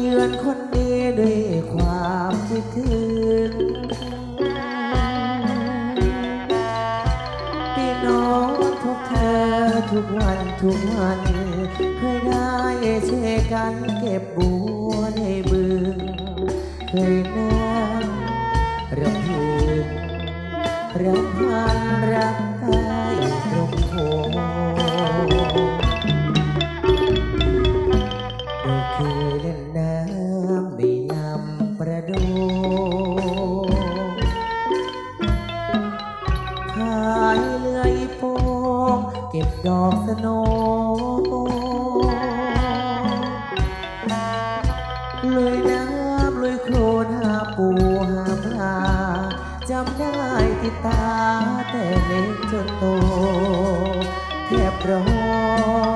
เยือนคนดีด้วยความคิดถึงพี่น้องทุกเธอทุกวันทุกวัน เคยได้เชกันเก็บบัวในบึง เคยนั่งรำพึงรำพันรักกัน สนลุยน้ำลุยโคลนหาปูหาปลาจำได้ติดตาแต่เล็กจนโตแทบร้อง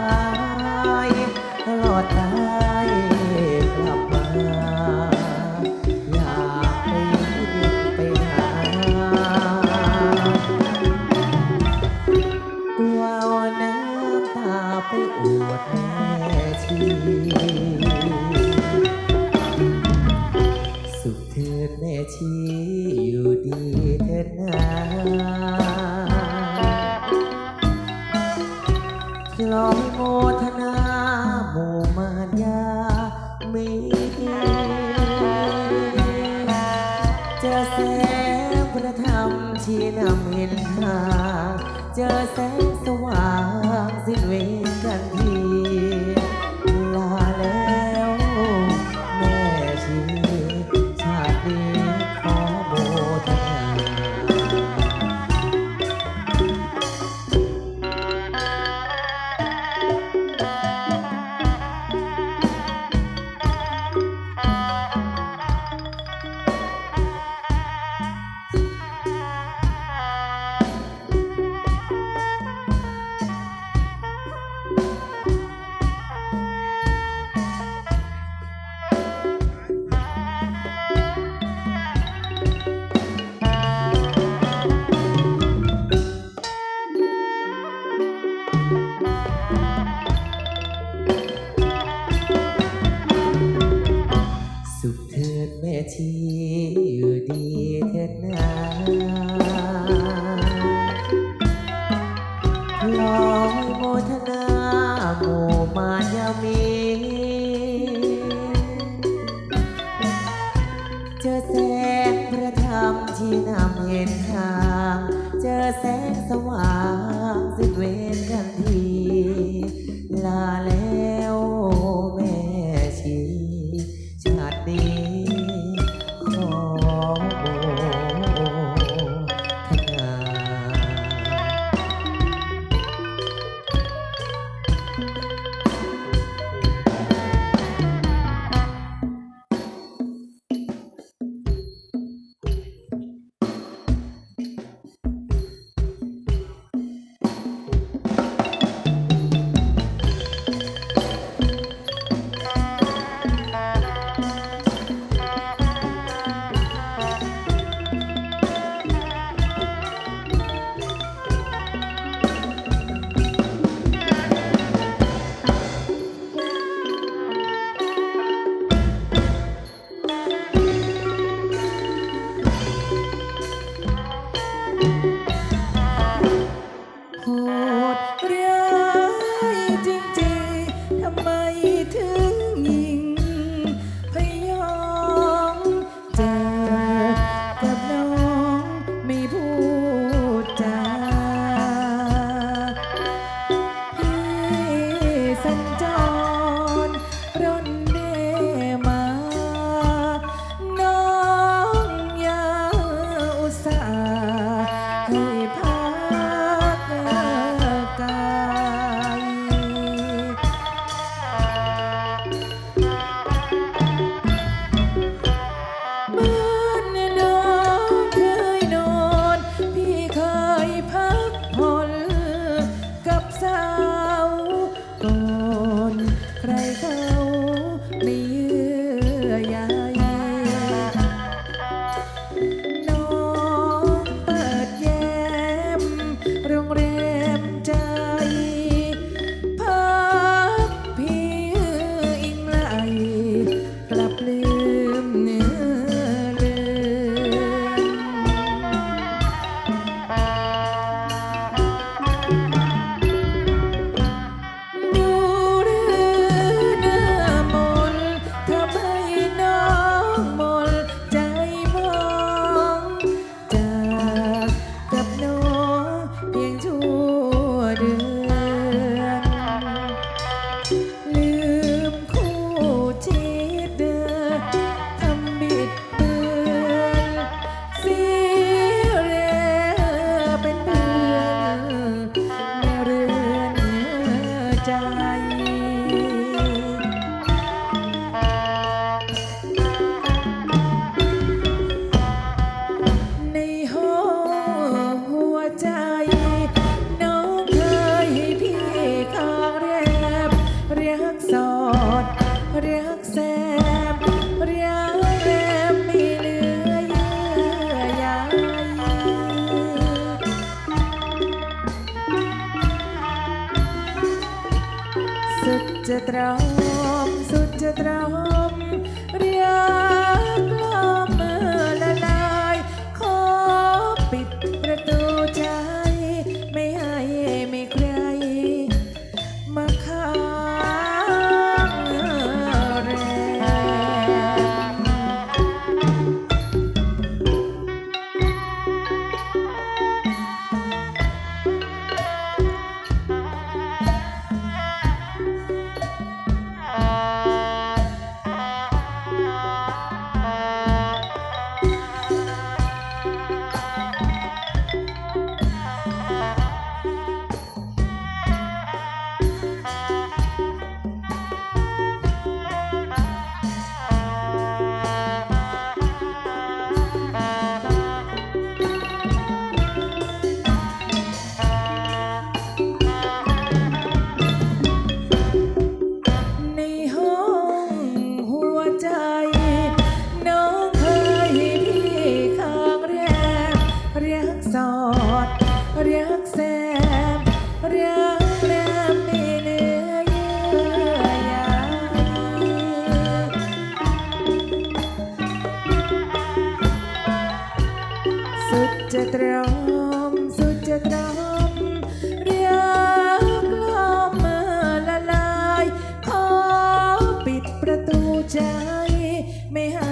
ายตลอดได้า เจอแสงสว่างสิ้นเว ไม่ให้ไ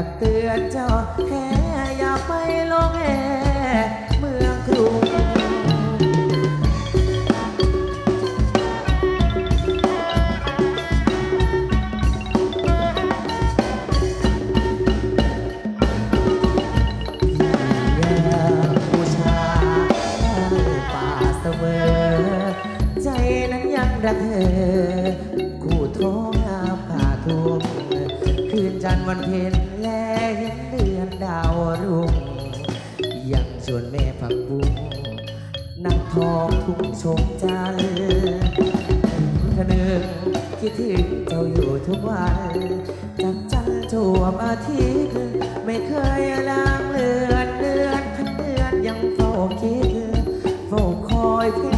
ตักเตือนเจ้าแค่อย่าไปลงแอเมืองกรุงพี่ยังบูชาได้ป่าเสมอใจนั้นยังรักเธอ คู่ท้องงาผ่าทุ่งคืนจันทร์วันเพ็ญ วนแม่ผักบุ้งนั่งทองทุ่งชมจันทร์ทะนึงคิดถึงเจ้าอยู่ทุกวันจากจันทร์จวบอาทิตย์ไม่เคยลางเลือนเดือนทั้งเดือนยังเฝ้าคิดเฝ้าคอยเพ่ง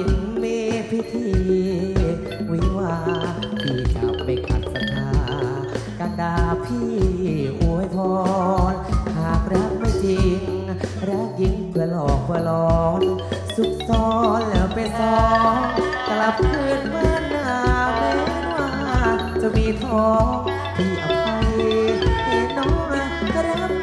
ิงมีพิธี วิวาห์พี่จะไม่ขัดศรัทธาการด่าพี่อวยพร หากรักไม่จริง รักยิ่งเพื่อหลอกเพื่อหลอน สุขซ้อนแล้วไปซ้อนกลับคืนบ้านนาแม้ว่าจะมีท้องพี่อภัยให้น้องก็รับ